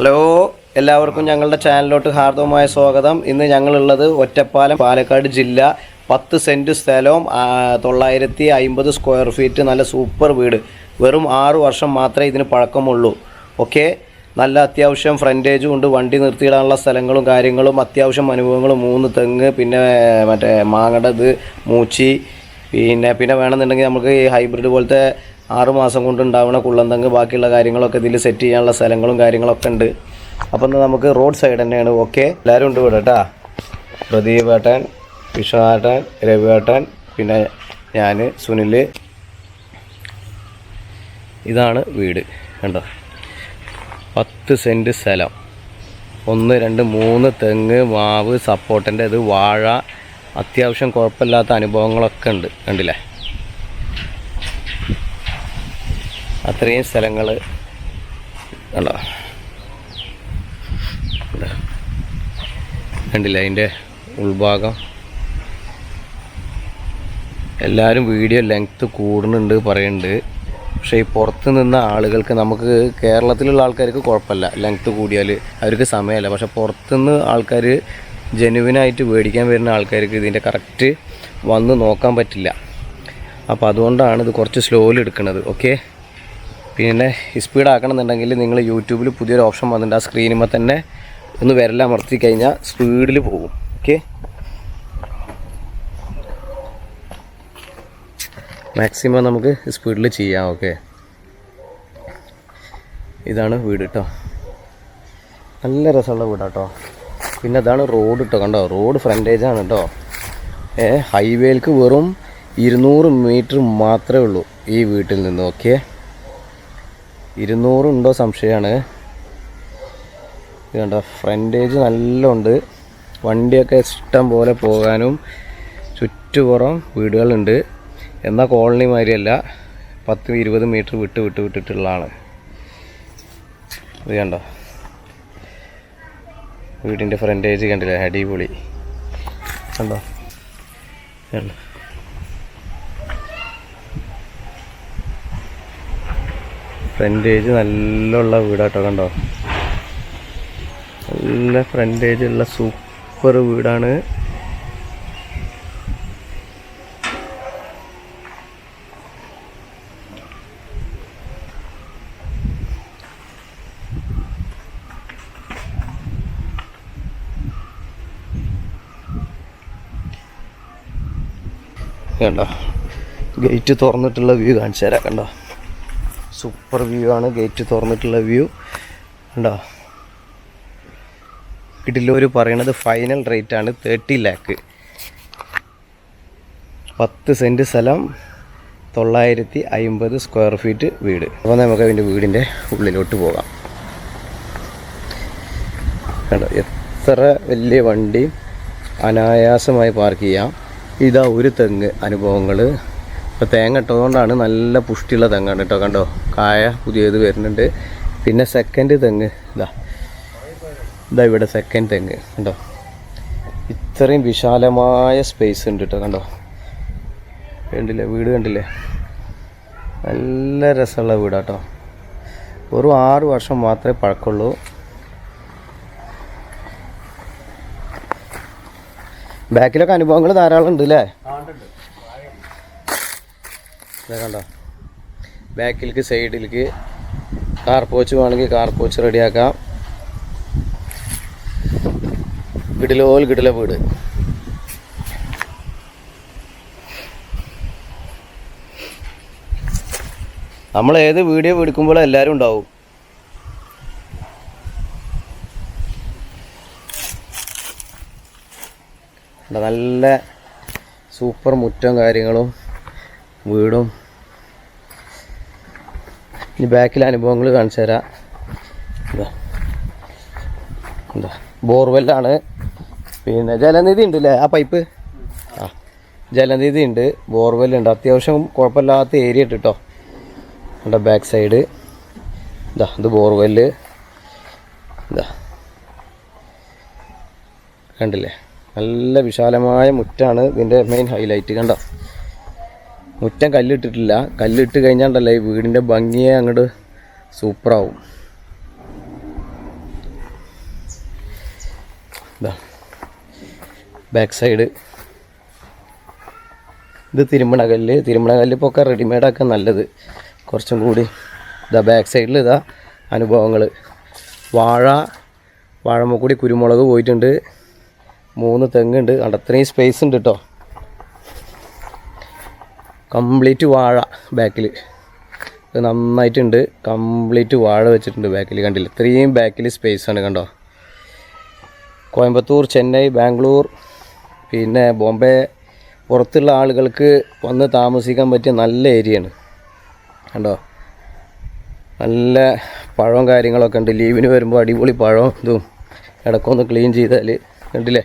Hello എല്ലാവർക്കും ഞങ്ങളുടെ ചാനലിലോട്ട് ഹാർദവമായ സ്വാഗതം. ഇന്ന് ഞങ്ങളുള്ളത് ഒറ്റപ്പാലം പാലക്കാട് ജില്ല. പത്ത് സെന്റ് സ്ഥലവും തൊള്ളായിരത്തി അമ്പത് സ്ക്വയർ ഫീറ്റ് നല്ല സൂപ്പർ വീട്. വെറും ആറ് വർഷം മാത്രമേ ഇതിന് പഴക്കമുള്ളൂ. ഓക്കെ നല്ല അത്യാവശ്യം ഫ്രണ്ടേജും ഉണ്ട്. വണ്ടി നിർത്തിയിടാനുള്ള സ്ഥലങ്ങളും കാര്യങ്ങളും അത്യാവശ്യം അനുഭവങ്ങളും. മൂന്ന് തെങ്ങ് പിന്നെ മറ്റേ മാങ്ങടത് മൂച്ചി പിന്നെ പിന്നെ വേണമെന്നുണ്ടെങ്കിൽ നമുക്ക് ഈ ഹൈബ്രിഡ് പോലത്തെ ആറ് മാസം കൊണ്ട് ഉണ്ടാവുന്ന കുള്ളന്തങ്ങ് ബാക്കിയുള്ള കാര്യങ്ങളൊക്കെ ഇതിൽ സെറ്റ് ചെയ്യാനുള്ള സ്ഥലങ്ങളും കാര്യങ്ങളൊക്കെ ഉണ്ട്. അപ്പം നമുക്ക് റോഡ് സൈഡ് തന്നെയാണ്. ഓക്കെ എല്ലാവരും ഉണ്ട് ഇവിടെ കേട്ടാ പ്രദീപ് ഏട്ടൻ വിശ്വനാഥൻ ഏട്ടൻ പിന്നെ ഞാൻ സുനിൽ ഇതാണ് വീട്. കണ്ടോ? പത്ത് സെന്റ് സ്ഥലം. ഒന്ന് രണ്ട് മൂന്ന് തെങ്ങ് മാവ് സപ്പോർട്ടന്റെ ഇത് വാഴ. അത്യാവശ്യം കുഴപ്പമില്ലാത്ത അനുഭവങ്ങളൊക്കെ ഉണ്ട്. കണ്ടില്ലേ? അത്രയും സ്ഥലങ്ങൾ കണ്ടോ? കണ്ടില്ല അതിന്റെ ഉൾഭാഗം? എല്ലാവരും വീഡിയോ ലെങ്ത്ത് കൂടുന്നുണ്ട് പറയുന്നുണ്ട്. പക്ഷേ ഈ പുറത്ത് നിന്ന ആളുകൾക്ക് നമുക്ക് കേരളത്തിലുള്ള ആൾക്കാർക്ക് കുഴപ്പമില്ല. ലെങ്ത്ത് കൂടിയാൽ അവർക്ക് സമയമല്ല. പക്ഷെ പുറത്തുനിന്ന് ആൾക്കാർ ജെനുവിനായിട്ട് മേടിക്കാൻ വരുന്ന ആൾക്കാർക്ക് ഇതിന്റെ കറക്റ്റ് വന്ന് നോക്കാൻ പറ്റില്ല. അപ്പോൾ അതുകൊണ്ടാണ് ഇത് കുറച്ച് സ്ലോയിൽ എടുക്കുന്നത്. ഓക്കെ പിന്നെ സ്പീഡ് ആക്കണമെന്നുണ്ടെങ്കിൽ നിങ്ങൾ യൂട്യൂബിൽ പുതിയൊരു ഓപ്ഷൻ വന്നിട്ടുണ്ട്. ആ സ്ക്രീനുമ്പോൾ തന്നെ ഒന്ന് വിരലമർത്തി കഴിഞ്ഞാൽ സ്പീഡിൽ പോകും. ഓക്കെ മാക്സിമം നമുക്ക് സ്പീഡിൽ ചെയ്യാം. ഓക്കെ ഇതാണ് വീട് കേട്ടോ നല്ല രസമുള്ള വീടാട്ടോ പിന്നെ അതാണ് റോഡ് കേട്ടോ കണ്ടോ? റോഡ് ഫ്രണ്ടേജ് ആണ് കേട്ടോ ഏ ഹൈവേയിലേക്ക് വെറും ഇരുന്നൂറ് മീറ്റർ മാത്രമേ ഉള്ളൂ ഈ വീട്ടിൽ നിന്ന്. ഓക്കെ ഇരുന്നൂറുണ്ടോ സംശയമാണ്. ഇത് ഫ്രണ്ടേജ് നല്ല ഉണ്ട് വണ്ടിയൊക്കെ ഇഷ്ടം പോലെ പോകാനും ചുറ്റുപുറം വീടുകളുണ്ട്. എന്നാൽ കോളനി മാതിരിയല്ല പത്ത് ഇരുപത് മീറ്റർ വിട്ട് വിട്ട് വിട്ടിട്ടുള്ളതാണ്. ഇത് കണ്ടോ വീടിന്റെ ഫ്രണ്ടേജ് കണ്ടില്ലേ അടിപൊളി. കണ്ടോ കണ്ടോ. ഫ്രണ്ടേജ് നല്ല ഉള്ള വീടാട്ടോ കണ്ടോ? നല്ല ഫ്രണ്ടേജ് ഉള്ള സൂപ്പർ വീടാണ്. കണ്ടോ? ഗേറ്റ് തുറന്നിട്ടുള്ള വ്യൂ കാണിച്ചു തരാം കണ്ടോ? സൂപ്പർ വ്യൂ ആണ്. ഗേറ്റ് തുറന്നിട്ടുള്ള വ്യൂ. ഉണ്ടോ ഇതിലൊരു പറയണത് ഫൈനൽ റേറ്റ് ആണ്. തേർട്ടി ലാക്ക്. പത്ത് സെന്റ് സ്ഥലം തൊള്ളായിരത്തി അമ്പത് സ്ക്വയർ ഫീറ്റ് വീട്. അപ്പോൾ നമുക്ക് അതിന്റെ വീടിന്റെ ഉള്ളിലോട്ട് പോകാം. കണ്ടോ? എത്ര വലിയ വണ്ടി അനായാസമായി പാർക്ക് ചെയ്യാം. ഇതാ ഒരു തെങ്ങ് അനുഭവങ്ങൾ ഇപ്പോൾ തേങ്ങ ഇട്ടതുകൊണ്ടാണ് നല്ല പുഷ്ടിയുള്ള തെങ്ങാണ് കേട്ടോ. കണ്ടോ? കായ പുതിയത് വരുന്നുണ്ട്. പിന്നെ സെക്കൻഡ് തെങ്ങ്. ഇതാ. ഇതാ ഇവിടെ സെക്കൻഡ് തെങ്ങ്. കണ്ടോ? ഇത്രയും വിശാലമായ സ്പേസ് ഉണ്ട് കേട്ടോ കണ്ടോ? കണ്ടില്ലേ? വീട് കണ്ടില്ലേ? നല്ല രസമുള്ള വീടാട്ടോ വെറും ആറ് വർഷം മാത്രമേ പഴക്കമുള്ളൂ. ബാക്കിലൊക്കെ അനുഭവങ്ങൾ ധാരാളം ഉണ്ട് അല്ലേ കണ്ടോ? ബാക്കിലേക്ക് സൈഡിലേക്ക് കാർ പോച്ച് വേണമെങ്കിൽ കാർ പോച്ച് റെഡിയാക്കാം. കിടിലോൽ കിടില വീട്. നമ്മൾ ഏത് വീഡിയോ എടുക്കുമ്പോഴും എല്ലാവരും ഉണ്ടാവും. നല്ല സൂപ്പർ മുറ്റം കാര്യങ്ങളും വീടും ഇനി ബാക്കിലെ അനുഭവങ്ങൾ കാണിച്ചു തരാം. എന്താ ബോർവെല്ലാണ് പിന്നെ ജലനിധി ഉണ്ട് അല്ലേ ആ പൈപ്പ് ആ. ജലനിധി ഉണ്ട്. ബോർവെല്ലുണ്ട് അത്യാവശ്യം കുഴപ്പമില്ലാത്ത ഏരിയ ഉണ്ട് കേട്ടോ എന്റെ ബാക്ക് സൈഡ് ഇതാ ഇത് ബോർവെല്ല് ഇതാ കണ്ടില്ലേ? നല്ല വിശാലമായ മുറ്റാണ് ഇതിന്റെ മെയിൻ ഹൈലൈറ്റ് കണ്ടോ? മുറ്റം കല്ലിട്ടിട്ടില്ല. കല്ലിട്ട് കഴിഞ്ഞാണ്ടല്ല ഈ വീടിന്റെ ഭംഗിയെ അങ്ങോട്ട് സൂപ്പറാവും. ബാക്ക് സൈഡ് ഇത് തിരുമണകല്ല് തിരുമണകല്ല് ഇപ്പോൾ ഒക്കെ റെഡിമെയ്ഡാക്കാൻ നല്ലത്. കുറച്ചും കൂടി ഇതാ ബാക്ക് സൈഡിൽ ഇതാ അനുഭവങ്ങൾ വാഴ വാഴമ്മക്കൂടി കുരുമുളക് പോയിട്ടുണ്ട്. മൂന്ന് തെങ്ങുണ്ട് അവിടെ അത്രയും സ്പേസ് ഉണ്ട് കേട്ടോ കംപ്ലീറ്റ് വാഴ ബാക്കിൽ നന്നായിട്ടുണ്ട്. കംപ്ലീറ്റ് വാഴ വെച്ചിട്ടുണ്ട് ബാക്കിൽ കണ്ടില്ല? ഇത്രയും ബാക്കിൽ സ്പേസ് ആണ് കണ്ടോ? കോയമ്പത്തൂർ ചെന്നൈ ബാംഗ്ലൂർ പിന്നെ ബോംബെ. പുറത്തുള്ള ആളുകൾക്ക് വന്ന് താമസിക്കാൻ പറ്റിയ നല്ല ഏരിയയാണ് കണ്ടോ? നല്ല പഴവും കാര്യങ്ങളൊക്കെ ഉണ്ട്. ലീവിന് വരുമ്പോൾ അടിപൊളി പഴവും ഇതും ഇടക്കൊന്ന് ക്ലീൻ ചെയ്താൽ കണ്ടില്ലേ?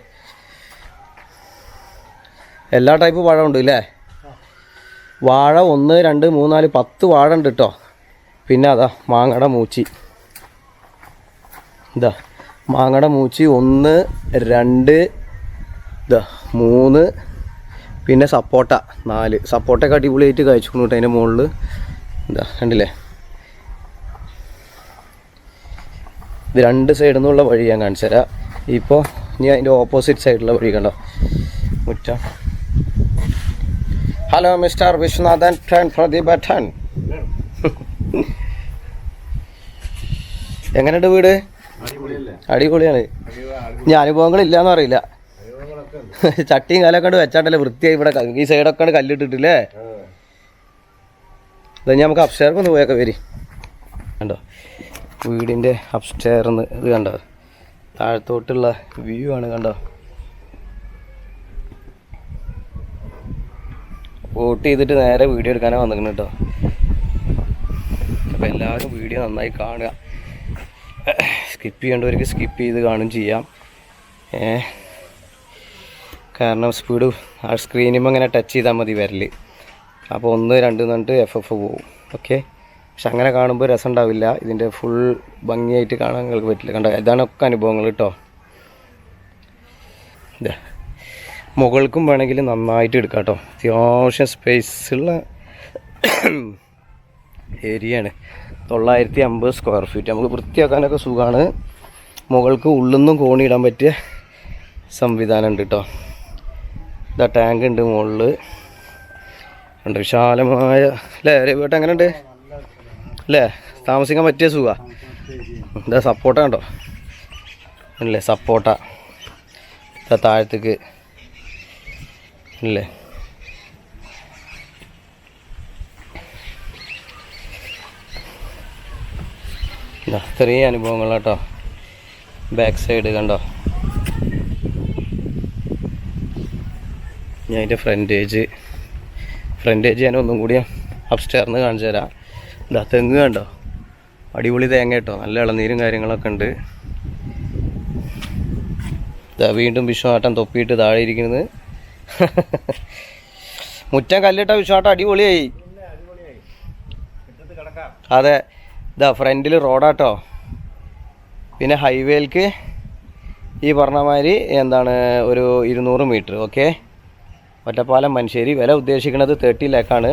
എല്ലാ ടൈപ്പ് പഴമുണ്ട് അല്ലേ വാഴ ഒന്ന് രണ്ട് മൂന്ന് നാല് പത്ത് വാഴ ഉണ്ട് കേട്ടോ പിന്നെ അതാ മാങ്ങയുടെ മൂച്ചി. ഇതാ മാങ്ങയുടെ മൂച്ചി ഒന്ന് രണ്ട് ഇതാ മൂന്ന് പിന്നെ സപ്പോട്ട നാല്. സപ്പോട്ടയൊക്കെ അടിപൊളിയായിട്ട് കഴിച്ചു കേട്ടോ അതിന്റെ മുകളിൽ. ഇതാ കണ്ടില്ലേ? ഇത് രണ്ട് സൈഡിൽ നിന്നുള്ള വഴി ഞാൻ കാണിച്ചു തരാം ഇപ്പോൾ ഇനി അതിന്റെ ഓപ്പോസിറ്റ് സൈഡിലുള്ള വഴി കണ്ടോ? മുറ്റം. ഹലോ മിസ്റ്റർ വിശ്വനാഥൻ ടൺ പ്രതിഭട്ടൻ എങ്ങനെയുണ്ട് വീട്? അടിപൊളിയാണ്. ഇനി അനുഭവങ്ങളില്ലാന്ന് അറിയില്ല. ചട്ടിയും കാലൊക്കെ കണ്ട് വെച്ചാണ്ടല്ലേ വൃത്തിയായി ഇവിടെ ഈ സൈഡൊക്കെ കണ്ട് കല്ലിട്ടിട്ടില്ലേ? ഇത് നമുക്ക് അപ്സ്റ്റേർക്ക് ഒന്ന് പോയൊക്കെ വരി. കണ്ടോ? വീടിന്റെ അപ്സ്റ്റേർന്ന് ഇത് കണ്ടോ? താഴത്തോട്ടുള്ള വ്യൂ ആണ് കണ്ടോ? വോട്ട് ചെയ്തിട്ട് നേരെ വീഡിയോ എടുക്കാനാണ് വന്നിരിക്കുന്നത് കേട്ടോ അപ്പോൾ എല്ലാവരും വീഡിയോ നന്നായി കാണുക. സ്കിപ്പ് ചെയ്യേണ്ടവർക്ക് സ്കിപ്പ് ചെയ്ത് കാണും ചെയ്യാം. കാരണം സ്പീഡ് ആ സ്ക്രീനിൽ ഇങ്ങനെ ടച്ച് ചെയ്താൽ മതി വരൽ. അപ്പോൾ ഒന്ന് രണ്ട് എന്നിട്ട് എഫ് എഫ് പോവും. ഓക്കെ പക്ഷെ അങ്ങനെ കാണുമ്പോൾ രസം ഉണ്ടാവില്ല. ഇതിന്റെ ഫുൾ ഭംഗിയായിട്ട് കാണാൻ നിങ്ങൾക്ക് പറ്റില്ല. കണ്ടോ? ഇതാണൊക്കെ അനുഭവങ്ങൾ കേട്ടോ ഇതാ. മുകൾക്കും വേണമെങ്കിൽ നന്നായിട്ട് എടുക്കാം കേട്ടോ. അത്യാവശ്യം സ്പേസുള്ള ഏരിയയാണ്. തൊള്ളായിരത്തി അമ്പത് സ്ക്വയർ ഫീറ്റ് നമുക്ക് വൃത്തിയാക്കാനൊക്കെ സുഖമാണ്. മുകൾക്ക് ഉള്ളിൽ കോണിയിടാൻ പറ്റിയ സംവിധാനം ഉണ്ട് കേട്ടോ. ഇതാ ടാങ്ക് ഉണ്ട് മുകളിൽ ഉണ്ട്. വിശാലമായ അല്ലേ? രവിട്ട് എങ്ങനെയുണ്ട്? അല്ലേ? താമസിക്കാൻ പറ്റിയ സുഖാ. ഇതാ സപ്പോർട്ട കണ്ടോ അല്ലേ സപ്പോർട്ട. താഴത്തേക്ക് അല്ലേ? ഇതാ ഇത്രയും അനുഭവങ്ങൾ കേട്ടോ. ബാക്ക് സൈഡ് കണ്ടോ? ഞാൻ അതിന്റെ ഫ്രണ്ടേജ് ഫ്രണ്ടേജ് ഞാൻ ഒന്നും കൂടി അപ്സ്റ്റേർന്ന് കാണിച്ചു തരാം. ഇതാ തെങ്ങ് കണ്ടോ? അടിപൊളി തേങ്ങ കേട്ടോ. നല്ല ഇളനീരും കാര്യങ്ങളൊക്കെ ഉണ്ട്. ഇതാ വീണ്ടും വിശ്വാട്ടം തൊപ്പിയിട്ട് താഴെ ഇരിക്കുന്നത് മുറ്റം കല്ലിട്ട വിശ്വാട്ടം അടിപൊളിയായി. അതെ ഇതാ ഫ്രണ്ടിൽ റോഡാട്ടോ. പിന്നെ ഹൈവേയിലേക്ക് ഈ പറഞ്ഞമാതിരി എന്താണ് ഒരു ഇരുന്നൂറ് മീറ്റർ ഓക്കെ ഒറ്റപ്പാലം മഞ്ചേരി വില ഉദ്ദേശിക്കുന്നത് തേർട്ടി ലാക്കാണ്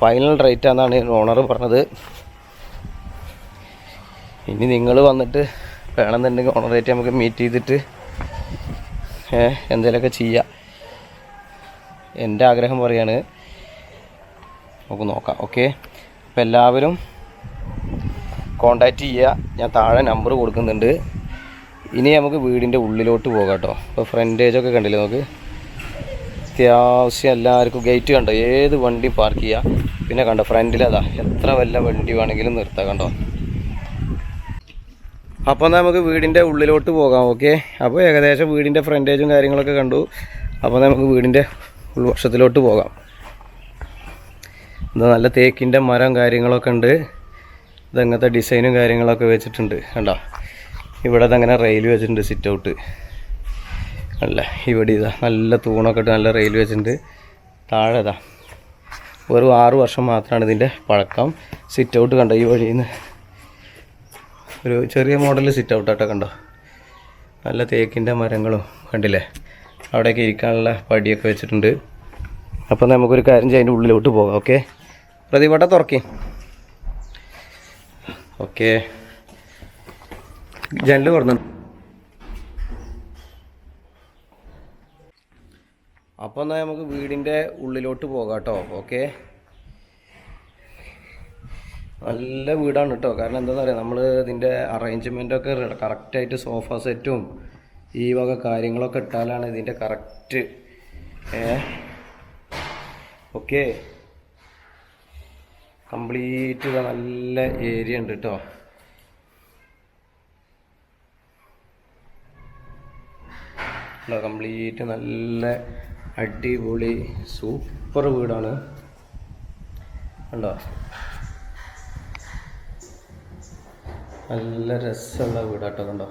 ഫൈനൽ റേറ്റ് എന്നാണ് ഓണർ പറഞ്ഞത്. ഇനി നിങ്ങൾ വന്നിട്ട് വേണമെന്നുണ്ടെങ്കിൽ ഓണർ റേറ്റ് നമുക്ക് മീറ്റ് ചെയ്തിട്ട് എന്തെങ്കിലുമൊക്കെ ചെയ്യാം. എന്റെ ആഗ്രഹം പറയാണ്. നമുക്ക് നോക്കാം ഓക്കെ അപ്പോൾ എല്ലാവരും കോണ്ടാക്റ്റ് ചെയ്യുക ഞാൻ താഴെ നമ്പർ കൊടുക്കുന്നുണ്ട്. ഇനി നമുക്ക് വീടിന്റെ ഉള്ളിലോട്ട് പോകാം കേട്ടോ. ഇപ്പോൾ ഫ്രണ്ടേജൊക്കെ കണ്ടില്ലേ നമുക്ക്? അത്യാവശ്യം എല്ലാവർക്കും ഗേറ്റ് കണ്ടോ? ഏത് വണ്ടി പാർക്ക് ചെയ്യുക പിന്നെ കണ്ടോ ഫ്രണ്ടിലതാ എത്ര വല്ല വണ്ടി വേണമെങ്കിലും നിർത്താം കണ്ടോ? അപ്പോൾ നമുക്ക് വീടിന്റെ ഉള്ളിലോട്ട് പോകാം ഓക്കെ അപ്പോൾ ഏകദേശം വീടിന്റെ ഫ്രണ്ടേജും കാര്യങ്ങളൊക്കെ കണ്ടു. അപ്പോൾ നമുക്ക് വീടിന്റെ ഉൾവശത്തിലോട്ട് പോകാം. ഇത് നല്ല തേക്കിന്റെ മരം കാര്യങ്ങളൊക്കെ ഉണ്ട്. ഇതങ്ങനത്തെ ഡിസൈനും കാര്യങ്ങളൊക്കെ വെച്ചിട്ടുണ്ട്. കണ്ടോ? ഇവിടെ അങ്ങനെ റെയിൽ വെച്ചിട്ടുണ്ട് സിറ്റ് ഔട്ട് അല്ല? ഇവിടെ ഇതാ നല്ല തൂണൊക്കെ ഇട്ട് നല്ല റെയിൽ വെച്ചിട്ടുണ്ട്. താഴെ ഇതാ. വെറും ആറ് വർഷം മാത്രമാണ് ഇതിന്റെ പഴക്കം. സിറ്റ് ഔട്ട് കണ്ടോ ഈ വഴിയിൽ നിന്ന് ഒരു ചെറിയ മോഡൽ സിറ്റ് ഔട്ടാട്ടോ കണ്ടോ? നല്ല തേക്കിന്റെ മരങ്ങളും കണ്ടില്ലേ? അവിടെയൊക്കെ ഇരിക്കാനുള്ള പടിയൊക്കെ വെച്ചിട്ടുണ്ട്. അപ്പോൾ നമുക്കൊരു കാര്യം ചെയ്യാൻ ഉള്ളിലോട്ട് പോകാം ഓക്കെ? പ്രതിപട്ട തുറക്കി. ഓക്കെ. ജനൽ തുറന്നു. അപ്പോൾ എന്നാൽ നമുക്ക് വീടിന്റെ ഉള്ളിലോട്ട് പോകാം കേട്ടോ ഓക്കെ? നല്ല വീടാണ് കേട്ടോ കാരണം എന്താണെന്ന് പറയുക നമ്മൾ ഇതിന്റെ അറേഞ്ച്മെന്റൊക്കെ കറക്റ്റായിട്ട് സോഫ സെറ്റും ഈ വക കാര്യങ്ങളൊക്കെ ഇട്ടാലാണ് ഇതിന്റെ കറക്റ്റ് ഓക്കെ. കംപ്ലീറ്റ് നല്ല ഏരിയ ഉണ്ട് കേട്ടോ കംപ്ലീറ്റ് നല്ല അടിപൊളി സൂപ്പർ വീടാണ്. കണ്ടോ നല്ല രസമുള്ള വീടാട്ടോ കണ്ടോ?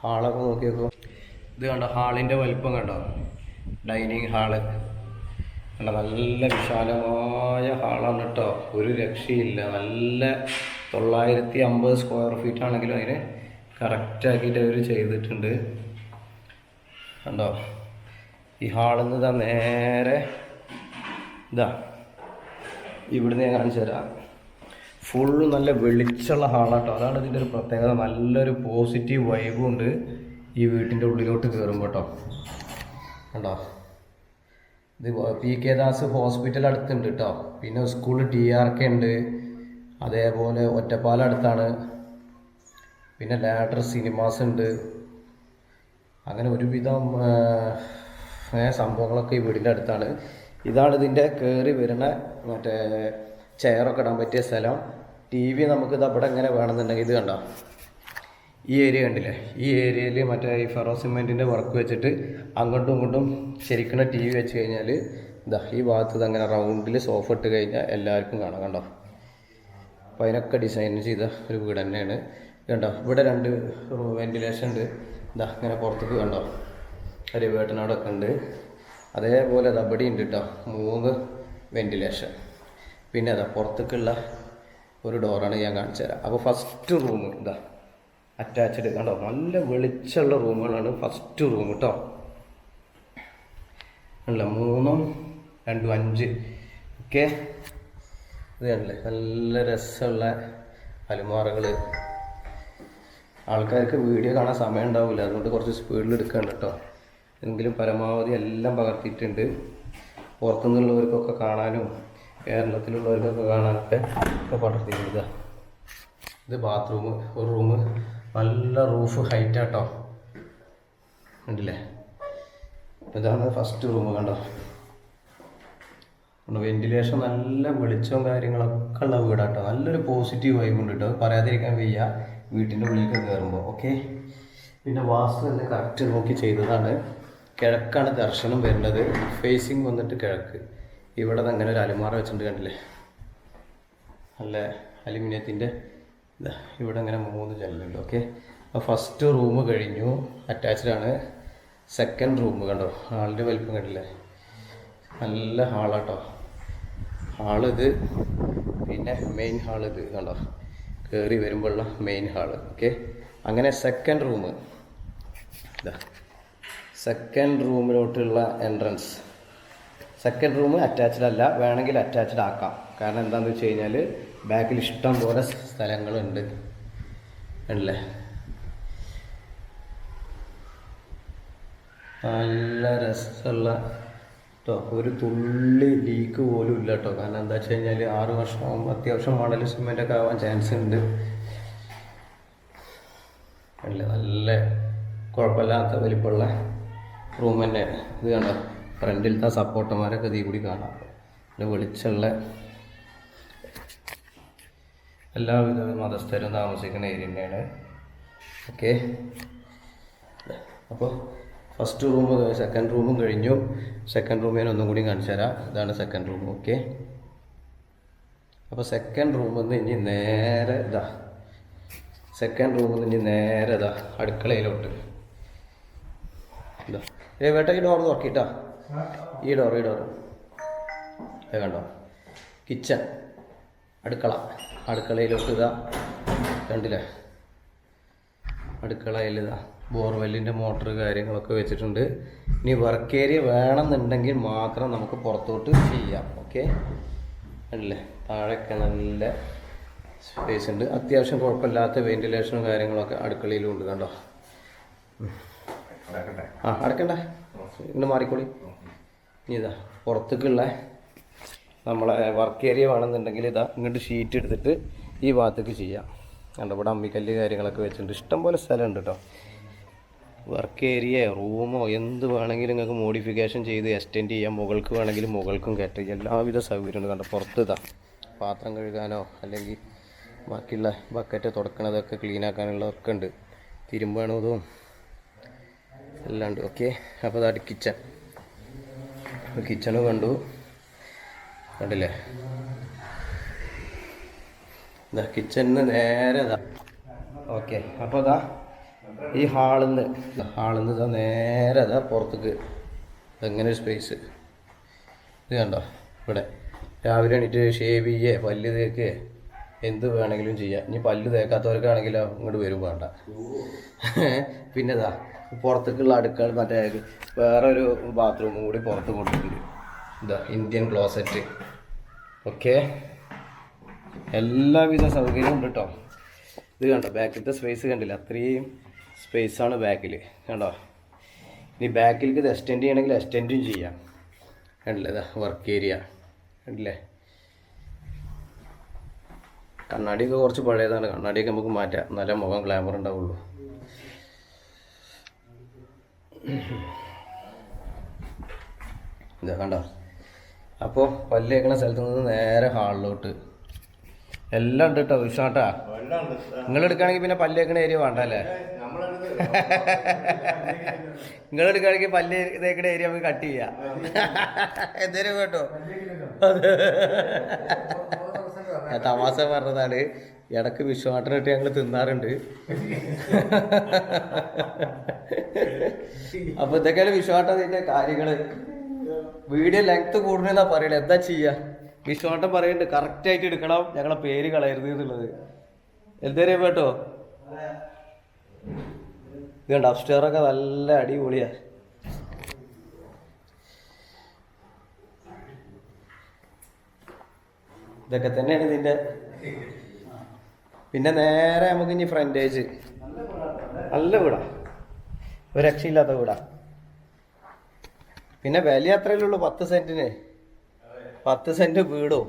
ഹാളൊക്കെ നോക്കിയേക്കോ ഇത് കണ്ടോ ഹാളിന്റെ വലിപ്പം കണ്ടോ? Dining hall. കണ്ടോ നല്ല വിശാലമായ ഹാളാണ് കേട്ടോ. ഒരു രക്ഷയില്ല. നല്ല തൊള്ളായിരത്തി അമ്പത് സ്ക്വയർ ഫീറ്റ് ആണെങ്കിലും അതിന് കറക്റ്റാക്കിയിട്ട് അവർ ചെയ്തിട്ടുണ്ട്. കണ്ടോ ഈ ഹാളിൽ നിന്ന് ഇതാ നേരെ ഇതാ ഇവിടുന്ന് ഞാൻ കാണിച്ചു തരാം. ഫുള്ള് നല്ല വെളിച്ചുള്ള ഹാളാട്ടോ അതാണ് ഇതിന്റെ ഒരു പ്രത്യേകത. നല്ലൊരു പോസിറ്റീവ് വൈബും ഉണ്ട്. ഈ വീട്ടിന്റെ ഉള്ളിലോട്ട് കയറുമ്പോൾ കേട്ടോ കണ്ടോ? ഇത് പി കെ ദാസ് ഹോസ്പിറ്റൽ അടുത്തുണ്ട് കേട്ടോ പിന്നെ സ്കൂൾ ഡി ആർ കെ ഉണ്ട്. അതേപോലെ ഒറ്റപ്പാലം അടുത്താണ്. പിന്നെ ലാഡർ സിനിമാസ് ഉണ്ട്. അങ്ങനെ ഒരുവിധം സംഭവങ്ങളൊക്കെ ഈ വീടിന്റെ അടുത്താണ്. ഇതാണ് ഇതിന്റെ കയറി വരുന്ന മറ്റേ ചെയറൊക്കെ ഇടാൻ പറ്റിയ സ്ഥലം. ടി വി നമുക്കിത് അവിടെ എങ്ങനെ വേണമെന്നുണ്ടെങ്കിൽ ഇത് കണ്ടോ? ഈ ഏരിയ കണ്ടില്ലേ? ഈ ഏരിയയിൽ മറ്റേ ഈ ഫെറോ സിമെന്റിന്റെ വർക്ക് വെച്ചിട്ട് അങ്ങോട്ടും ഇങ്ങോട്ടും ശരിക്കുന്ന ടി വി വെച്ച് കഴിഞ്ഞാൽ ഇതാ ഈ ഭാഗത്ത് അങ്ങനെ റൗണ്ടിൽ സോഫ ഇട്ട് കഴിഞ്ഞാൽ എല്ലാവർക്കും കാണാം കണ്ടോ? അപ്പോൾ അതിനൊക്കെ ഡിസൈൻ ചെയ്ത ഒരു വീട് തന്നെയാണ്. കണ്ടോ? ഇവിടെ രണ്ട് വെന്റിലേഷൻ ഉണ്ട്. ഇതാ അങ്ങനെ പുറത്തേക്ക് കണ്ടോ? ഒരു വേട്ടനാടൊക്കെ ഉണ്ട്. അതേപോലെ അത് അവിടെ ഉണ്ട് കേട്ടോ മൂന്ന് വെന്റിലേഷൻ പിന്നെ അതാ പുറത്തേക്കുള്ള ഒരു ഡോറാണ് ഞാൻ കാണിച്ചു തരാം അപ്പോൾ ഫസ്റ്റ് റൂം ഇതാ അറ്റാച്ച്ഡ് കണ്ടോ? നല്ല വെളിച്ചമുള്ള റൂമുകളാണ് ഫസ്റ്റ് റൂം കേട്ടോ അല്ല മൂന്നും രണ്ടും അഞ്ച്. ഓക്കെ? ഇതല്ലേ നല്ല രസമുള്ള അലുമാറകൾ ആൾക്കാർക്ക് വീഡിയോ കാണാൻ സമയം ഉണ്ടാവില്ല. അതുകൊണ്ട് കുറച്ച് സ്പീഡിൽ എടുക്കുകയാണ് കേട്ടോ എങ്കിലും പരമാവധി എല്ലാം പകർത്തിയിട്ടുണ്ട്. പുറത്തുനിന്നുള്ളവർക്കൊക്കെ കാണാനും കേരളത്തിലുള്ളവർക്കൊക്കെ കാണാനൊക്കെ പകർത്തിയിട്ടുണ്ട് ഇത് ബാത്റൂം ഒരു റൂം നല്ല റൂഫ് ഹൈറ്റ് ആട്ടോ. ഉണ്ടല്ലേ ഇതാണ് ഫസ്റ്റ് റൂം കണ്ടോ? വെന്റിലേഷൻ നല്ല വെളിച്ചവും കാര്യങ്ങളൊക്കെ ഉള്ള വീടാട്ടോ. നല്ലൊരു പോസിറ്റീവ് വൈബ് ഉണ്ട് കേട്ടോ പറയാതിരിക്കാൻ വയ്യ. വീട്ടിന്റെ ഉള്ളിലേക്ക് കയറുമ്പോൾ ഓക്കെ പിന്നെ വാസ്തു തന്നെ കറക്റ്റ് നോക്കി ചെയ്തതാണ്. കിഴക്കാണ് ദർശനം വരേണ്ടത് ഫേസിങ് വന്നിട്ട് കിഴക്ക്. ഇവിടെ അങ്ങനെ ഒരു അലമാറ വെച്ചിട്ടുണ്ട് കണ്ടില്ലേ? നല്ല അലുമിനിയത്തിന്റെ ഇവിടെ അങ്ങനെ മൂന്ന് ജനലുണ്ട് ഓക്കെ അപ്പോൾ ഫസ്റ്റ് റൂം കഴിഞ്ഞു അറ്റാച്ച്ഡ് ആണ്. സെക്കൻഡ് റൂം കണ്ടോ? ഹാളിന്റെ വലിപ്പം കണ്ടില്ലേ? നല്ല ഹാളാട്ടോ. ഹാളിത് പിന്നെ മെയിൻ ഹാൾ ഇത് കണ്ടോ? കയറി വരുമ്പോഴുള്ള മെയിൻ ഹാൾ ഓക്കെ അങ്ങനെ സെക്കൻഡ് റൂം ഇതാ സെക്കൻഡ് റൂമിലോട്ടുള്ള എൻട്രൻസ് സെക്കൻഡ് റൂം അറ്റാച്ച്ഡ് അല്ല വേണമെങ്കിൽ അറ്റാച്ച്ഡ് ആക്കാം. കാരണം എന്താണെന്ന് വെച്ച് കഴിഞ്ഞാൽ ബാക്കിൽ ഇഷ്ടം പോലെ സ്ഥലങ്ങളുണ്ട്. അല്ലേ നല്ല രസമുള്ള കേട്ടോ ഒരു തുള്ളി ലീക്ക് പോലും ഇല്ല കേട്ടോ കാരണം എന്താ വെച്ച് കഴിഞ്ഞാൽ ആറ് വർഷം അത്യാവശ്യം മോഡൽ സിമെന്റ് ഒക്കെ ആവാൻ ചാൻസ് ഉണ്ട്. അല്ല നല്ല കുഴപ്പമില്ലാത്ത വലിപ്പമുള്ള റൂം തന്നെയാണ് ഇത് കണ്ടോ? ഫ്രണ്ടിലത്തെ സപ്പോർട്ടന്മാരൊക്കെ ഇതിൽ കൂടി കാണാം. വെളിച്ചുള്ള എല്ലാവിധ മതസ്ഥരും താമസിക്കുന്ന ഏരിയ തന്നെയാണ് ഓക്കെ അപ്പോൾ ഫസ്റ്റ് റൂം സെക്കൻഡ് റൂമും കഴിഞ്ഞു. സെക്കൻഡ് റൂം ഞാൻ ഒന്നും കൂടി കാണിച്ചു തരാം. ഇതാണ് സെക്കൻഡ് റൂം ഓക്കെ. അപ്പോൾ സെക്കൻഡ് റൂമിൽ നിന്ന് ഇനി നേരെ ഇതാ. സെക്കൻഡ് റൂമിൽ നിന്ന് ഇനി നേരെ ഇതാ അടുക്കളയിലോട്ട്. ഇതാ. ഏ വേട്ട ഈ ഡോർ തുറക്കിട്ടാ? ഈ ഡോർ ഈ ഡോർ കണ്ടോ? കിച്ചൺ അടുക്കള. അടുക്കളയിലോട്ട് ഇതാ കണ്ടില്ലേ? അടുക്കളയിൽ ഇതാ ബോർവെല്ലിന്റെ മോട്ടർ കാര്യങ്ങളൊക്കെ വെച്ചിട്ടുണ്ട്. ഇനി വർക്ക് ഏരിയ വേണമെന്നുണ്ടെങ്കിൽ മാത്രം നമുക്ക് പുറത്തോട്ട് ചെയ്യാം. ഓക്കെ അല്ലേ താഴെയൊക്കെ നല്ല സ്പേസ് ഉണ്ട്. അത്യാവശ്യം കുഴപ്പമില്ലാത്ത വെന്റിലേഷനും കാര്യങ്ങളൊക്കെ അടുക്കളയിലും ഉണ്ട് കണ്ടോ. ആ അടക്കണ്ട. ഇങ്ങനെ മാറിക്കോളി. ഇനി ഇതാ പുറത്തേക്കുള്ള നമ്മളെ വർക്ക് ഏരിയ വേണമെന്നുണ്ടെങ്കിൽ ഇതാ ഇങ്ങോട്ട് ഷീറ്റ് എടുത്തിട്ട് ഈ ഭാഗത്തേക്ക് ചെയ്യാം. കണ്ടോ ഇവിടെ അമ്മിക്കല്ല് കാര്യങ്ങളൊക്കെ വെച്ചിട്ടുണ്ട്. ഇഷ്ടംപോലെ സ്ഥലമുണ്ട് കേട്ടോ വർക്ക് ഏരിയ റൂമോ എന്ത് വേണമെങ്കിലും നിങ്ങൾക്ക് മോഡിഫിക്കേഷൻ ചെയ്ത് എക്സ്റ്റെൻഡ് ചെയ്യാം. മുകൾക്ക് വേണമെങ്കിലും മുകൾക്കും കയറ്റാം എല്ലാവിധ സൗകര്യമുണ്ട് കണ്ടോ പുറത്ത് ഇതാ പാത്രം കഴുകാനോ അല്ലെങ്കിൽ ബാക്കിയുള്ള ബക്കറ്റ് തുടക്കണതൊക്കെ ക്ലീൻ ആക്കാനുള്ളതൊക്കെ ഉണ്ട്. തിരുമ്പണതും എല്ലാം ഉണ്ട്. ഓക്കെ അപ്പോൾ അതാണ് കിച്ചൺ കിച്ചണ് കണ്ടു. കണ്ടില്ലേ? ഇതാ കിച്ചണിന് നേരെ ഇതാ ഓക്കെ അപ്പോൾ ഇതാ ഈ ഹാളിൽ നിന്ന് ഹാളിൽ നിന്ന് ഇതാ നേരെ ഇതാ പുറത്തേക്ക്. ഇതെങ്ങനെ ഒരു സ്പേസ് ഇത് കണ്ടോ? ഇവിടെ. രാവിലെ എണീറ്റ് ഷേവ് ചെയ്യേ പല്ല് തേക്ക്. എന്ത് വേണമെങ്കിലും ചെയ്യാം. ഇനി പല്ല് തേക്കാത്തവർക്കാണെങ്കിലോ ഇങ്ങോട്ട് വരും വേണ്ട. പിന്നെ ഇതാ പുറത്തേക്കുള്ള അടുക്കള മറ്റേ വേറൊരു ഒരു ബാത്റൂം കൂടി പുറത്ത് കൊടുത്തിട്ടുണ്ട്. ഇതാ ഇന്ത്യൻ ക്ലോസറ്റ് ഓക്കെ എല്ലാവിധ സൗകര്യവും ഉണ്ട് കേട്ടോ ഇത് കണ്ടോ ബാക്കിലത്തെ സ്പേസ് കണ്ടില്ല? അത്രയും സ്പേസാണ് ബാക്കിൽ കണ്ടോ? ഇനി ബാക്കിലേക്ക് ഇത് എക്സ്റ്റെൻഡ് ചെയ്യണമെങ്കിൽ എക്സ്റ്റെൻഡും ചെയ്യാം. കണ്ടില്ലേ? ഇതാ വർക്ക് ഏരിയ കണ്ടില്ലേ? കണ്ണാടിയൊക്കെ കുറച്ച് പഴയതാണ്. കണ്ണാടിയൊക്കെ നമുക്ക് മാറ്റാം. നല്ല മുഖം ഗ്ലാമർ ഉണ്ടാവുള്ളൂ. ഇതാ കണ്ടോ? അപ്പോൾ പല്ല് കേൾക്കുന്ന സ്ഥലത്ത് നിന്ന് നേരെ ഹാളിലോട്ട്. എല്ലാം ഉണ്ട് കേട്ടോ വിഷാട്ടാ നിങ്ങൾ എടുക്കുകയാണെങ്കിൽ പിന്നെ പല്ല് കേൾക്കുന്ന ഏരിയ വേണ്ട അല്ലേ നിങ്ങൾ എടുക്കുകയാണെങ്കിൽ പല്ല് തേക്കുന്ന ഏരിയ നമുക്ക് കട്ട് ചെയ്യാം. എന്തേലും കേട്ടോ? ഞാൻ തമാശ പറഞ്ഞതാണ്. ഇടയ്ക്ക് വിശ്വാട്ടനിട്ട് ഞങ്ങൾ തിന്നാറുണ്ട്. അപ്പൊ ഇതൊക്കെയാണ് വിശ്വാട്ടതിന്റെ കാര്യങ്ങൾ. വീഡിയോ ലെങ്ത് കൂടുന്നതാ പറയണേ? എന്താ ചെയ്യാ? വിശ്വാട്ടം പറയുന്നുണ്ട് കറക്റ്റ് ആയിട്ട് എടുക്കണം. ഞങ്ങളെ പേര് കളയരുത് എന്നുള്ളത്. എന്തേരും കേട്ടോ ഇത് കണ്ട അപ്സ്റ്റെയറൊക്കെ നല്ല അടിപൊളിയാ. ഇതൊക്കെ തന്നെയാണ് ഇതിന്റെ പിന്നെ നേരെ നമുക്ക് ഇനി ഫ്രണ്ടേജ് നല്ല വീടാ. ഒരു രക്ഷയില്ലാത്ത വീടാ. പിന്നെ വില അത്രയല്ലേ ഉള്ളൂ? പത്ത് സെന്റിന്? പത്ത് സെന്റ് വീടോ.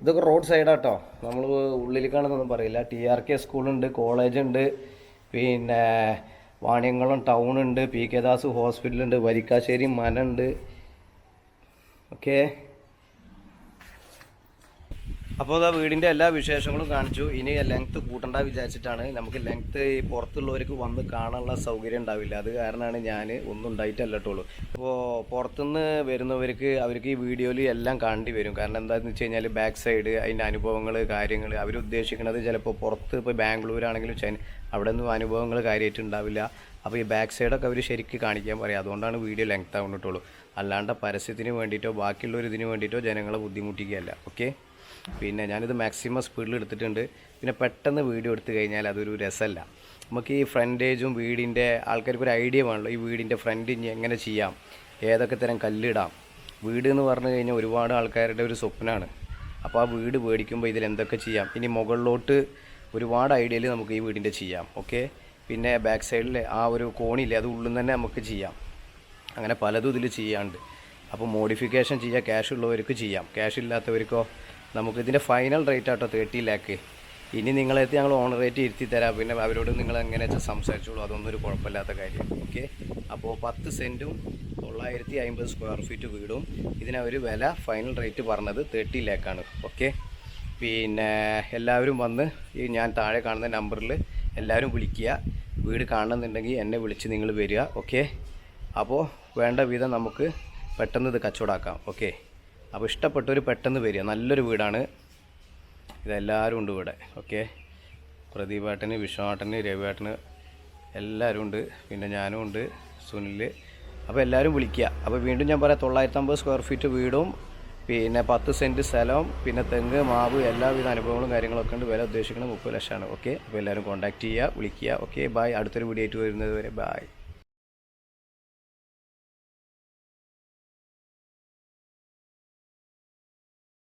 ഇതൊക്കെ റോഡ് സൈഡാട്ടോ നമ്മൾ ഉള്ളിലേക്കാണെന്നൊന്നും പറയില്ല. ടി ആർ കെ സ്കൂളുണ്ട് കോളേജ് ഉണ്ട് പിന്നെ വാണിയംകുളം ടൗൺ ഉണ്ട് പി കെ ദാസ് ഹോസ്പിറ്റലുണ്ട് വരിക്കാശ്ശേരി മനുണ്ട് ഓക്കേ? അപ്പോൾ അതാ വീടിന്റെ എല്ലാ വിശേഷങ്ങളും കാണിച്ചു. ഇനി ലെങ്ത്ത് കൂട്ടണ്ട വിചാരിച്ചിട്ടാണ്. നമുക്ക് ലെങ്ത്ത് ഈ പുറത്തുള്ളവർക്ക് വന്ന് കാണാനുള്ള സൗകര്യം ഉണ്ടാവില്ല. അത് കാരണമാണ് ഞാൻ ഒന്നും ഉണ്ടായിട്ടല്ലട്ടുള്ളൂ അപ്പോൾ പുറത്തുനിന്ന് വരുന്നവർക്ക് അവർക്ക് ഈ വീഡിയോയിൽ എല്ലാം കാണേണ്ടി വരും. കാരണം എന്താണെന്ന് വെച്ച് കഴിഞ്ഞാൽ ബാക്ക് സൈഡ് അതിന്റെ അനുഭവങ്ങൾ കാര്യങ്ങൾ അവർ ഉദ്ദേശിക്കുന്നത് ചിലപ്പോൾ പുറത്ത് ഇപ്പോൾ ബാംഗ്ലൂരാണെങ്കിലും ചൈന അവിടെ നിന്നും അനുഭവങ്ങൾ കാര്യമായിട്ട് ഉണ്ടാവില്ല. അപ്പോൾ ഈ ബാക്ക് സൈഡൊക്കെ അവർ ശരിക്ക് കാണിക്കാൻ പറയും. അതുകൊണ്ടാണ് വീഡിയോ ലെങ്ത് ആവുന്നിട്ടുള്ളൂ അല്ലാണ്ട് പരസ്യത്തിന് വേണ്ടിയിട്ടോ ബാക്കിയുള്ളൊരു ഇതിന് വേണ്ടിയിട്ടോ ജനങ്ങളെ ബുദ്ധിമുട്ടിക്കുകയല്ല. ഓക്കെ പിന്നെ ഞാനിത് മാക്സിമം സ്പീഡിൽ എടുത്തിട്ടുണ്ട്. പിന്നെ പെട്ടെന്ന് വീഡിയോ എടുത്തു കഴിഞ്ഞാൽ അതൊരു രസമല്ല. നമുക്ക് ഈ ഫ്രണ്ടേജും വീടിന്റെ ആൾക്കാർക്ക് ഒരു ഐഡിയ വേണമല്ലോ ഈ വീടിന്റെ ഫ്രണ്ട് ഇനി എങ്ങനെ ചെയ്യാം? ഏതൊക്കെ തരം കല്ലിടാം? വീട് എന്ന് പറഞ്ഞു കഴിഞ്ഞാൽ ഒരുപാട് ആൾക്കാരുടെ ഒരു സ്വപ്നമാണ് അപ്പോൾ ആ വീട് മേടിക്കുമ്പോൾ ഇതിൽ എന്തൊക്കെ ചെയ്യാം? ഇനി മുകളിലോട്ട് ഒരുപാട് ഐഡിയയിൽ നമുക്ക് ഈ വീടിന്റെ ചെയ്യാം. ഓക്കെ പിന്നെ ബാക്ക് സൈഡിൽ ആ ഒരു കോണില്ലേ അത് ഉള്ളിൽ തന്നെ നമുക്ക് ചെയ്യാം. അങ്ങനെ പലതും ഇതിൽ ചെയ്യാണ്ട് അപ്പോൾ മോഡിഫിക്കേഷൻ ചെയ്യാം ക്യാഷ് ഉള്ളവർക്ക് ചെയ്യാം. ക്യാഷ് ഇല്ലാത്തവർക്കോ? നമുക്ക് ഇതിന്റെ ഫൈനൽ റേറ്റ് ആട്ടോ തേർട്ടി ലാക്ക് ഇനി നിങ്ങളെത്തി ഞങ്ങൾ ഓൺ റേറ്റ് ഇരുത്തി തരാം. പിന്നെ അവരോട് നിങ്ങൾ എങ്ങനെ സംസാരിച്ചോളൂ. അതൊന്നും ഒരു കുഴപ്പമില്ലാത്ത കാര്യം. ഓക്കെ അപ്പോൾ പത്ത് സെന്റും തൊള്ളായിരത്തി അമ്പത് സ്ക്വയർ ഫീറ്റ് വീടും. ഇതിനവർ വില ഫൈനൽ റേറ്റ് പറഞ്ഞത് തേർട്ടി ലാക്കാണ് ഓക്കെ പിന്നെ എല്ലാവരും വന്ന് ഈ ഞാൻ താഴെ കാണുന്ന നമ്പറിൽ എല്ലാവരും വിളിക്കുക. വീട് കാണണമെന്നുണ്ടെങ്കിൽ എന്നെ വിളിച്ച് നിങ്ങൾ വരിക. ഓക്കെ അപ്പോൾ വേണ്ട വിധം നമുക്ക് പെട്ടെന്ന് ഇത് കച്ചവടാക്കാം. ഓക്കെ അപ്പോൾ ഇഷ്ടപ്പെട്ടവർ പെട്ടെന്ന് വരിക. നല്ലൊരു വീടാണ്. ഇതെല്ലാവരും ഉണ്ട് ഇവിടെ. ഓക്കെ? പ്രദീപേട്ടന് രവി രവിയേട്ടന് എല്ലാവരും ഉണ്ട്. പിന്നെ ഞാനും ഉണ്ട്. സുനിൽ അപ്പോൾ എല്ലാവരും വിളിക്കുക. അപ്പോൾ വീണ്ടും ഞാൻ പറയാം തൊള്ളായിരത്തമ്പത് സ്ക്വയർ ഫീറ്റ് വീടും പിന്നെ പത്ത് സെന്റ് സ്ഥലം പിന്നെ തെങ്ങ് മാവ് എല്ലാവിധ അനുഭവങ്ങളും കാര്യങ്ങളൊക്കെ ഉണ്ട്. വില ഉദ്ദേശിക്കുന്നത് മുപ്പത് ലക്ഷമാണ്. ഓക്കെ? അപ്പോൾ എല്ലാവരും കോൺടാക്റ്റ് ചെയ്യുക വിളിക്കുക. ഓക്കെ? ബായ് അടുത്തൊരു വീഡിയോ ആയിട്ട് വരുന്നത് വരെ. ബായ്